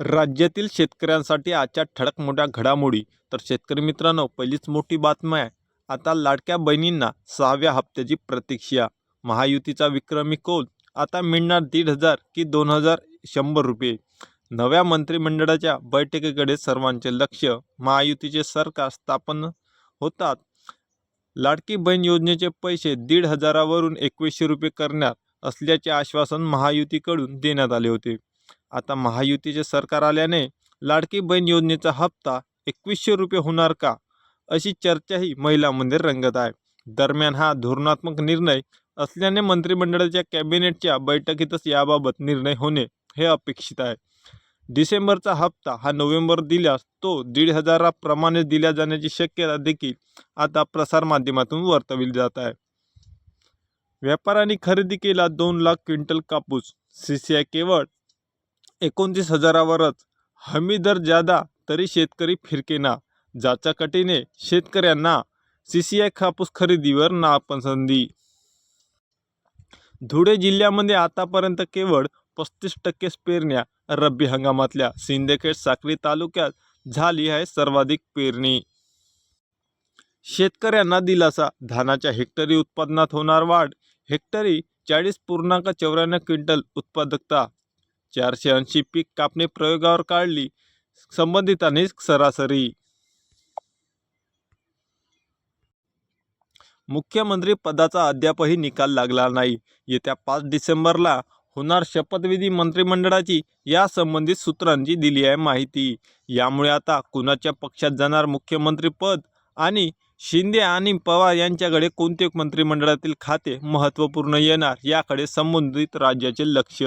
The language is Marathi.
राज्यातील शेतकऱ्यांसाठी आजच्या ठळक मोठ्या घडामोडी. तर शेतकरी मित्रांनो पहिलीच मोठी बातमी आहे. आता लाडक्या बहिणींना सहाव्या हप्त्याची प्रतीक्षा. महायुतीचा विक्रमी कौल. आता मिळणार दीड हजार की दोन हजार शंभर रुपये. नव्या मंत्रिमंडळाच्या बैठकीकडे सर्वांचे लक्ष. महायुतीचे सरकार स्थापन होतात. लाडकी बहीण योजनेचे पैसे दीड हजारावरून एकवीसशे रुपये करण्यात असल्याचे आश्वासन महायुतीकडून देण्यात आले होते. आता महायुतीचे सरकार आल्याने लाडकी बहीण योजनेचा हप्ता एकवीसशे रुपये होणार का? अशी चर्चाही महिलांमध्ये रंगत आहे. दरम्यान हा धोरणात्मक निर्णय असल्याने मंत्रिमंडळाच्या कॅबिनेटच्या बैठकीतच याबाबत निर्णय होणे हे अपेक्षित आहे. डिसेंबरचा हप्ता हा नोव्हेंबर दिल्यास तो दीड हजाराप्रमाणे दिल्या जाण्याची शक्यता देखील आता प्रसारमाध्यमातून वर्तविली जात आहे. व्यापाऱ्यांनी खरेदी केला दोन लाख क्विंटल कापूस सी सी आय केवळ एकोणतीस हजारावरच हमी दर जादा तरी शेतकरी फिरकेना जाचाकटीने शेतकऱ्यांना सी सी आय कापूस खरेदीवर नापसंती. धुळे जिल्ह्यामध्ये आतापर्यंत केवळ पस्तीस टक्के पेरण्या रब्बी हंगामातल्या. सिंदखेड साक्री तालुक्यात झाली आहे सर्वाधिक पेरणी. शेतकऱ्यांना दिलासा धानाच्या हेक्टरी उत्पादनात होणार वाढ. हेक्टरी चाळीस पूर्णांक चौऱ्याण्णव क्विंटल उत्पादकता. चारशे ऐंशी पीक कापणी प्रयोगावर काढली. संबंधितांनी सरासरी. मुख्यमंत्री पदाचा अद्यापही निकाल लागला नाही. येत्या पाच डिसेंबरला होणार शपथविधी मंत्रिमंडळाची या संबंधित सूत्रांची दिली आहे माहिती. यामुळे आता कुणाच्या पक्षात जाणार मुख्यमंत्री पद आणि शिंदे आणि पवार यांच्याकडे कोणते मंत्रिमंडळातील खाते महत्त्वपूर्ण येणार याकडे संबंधित राज्याचे लक्ष?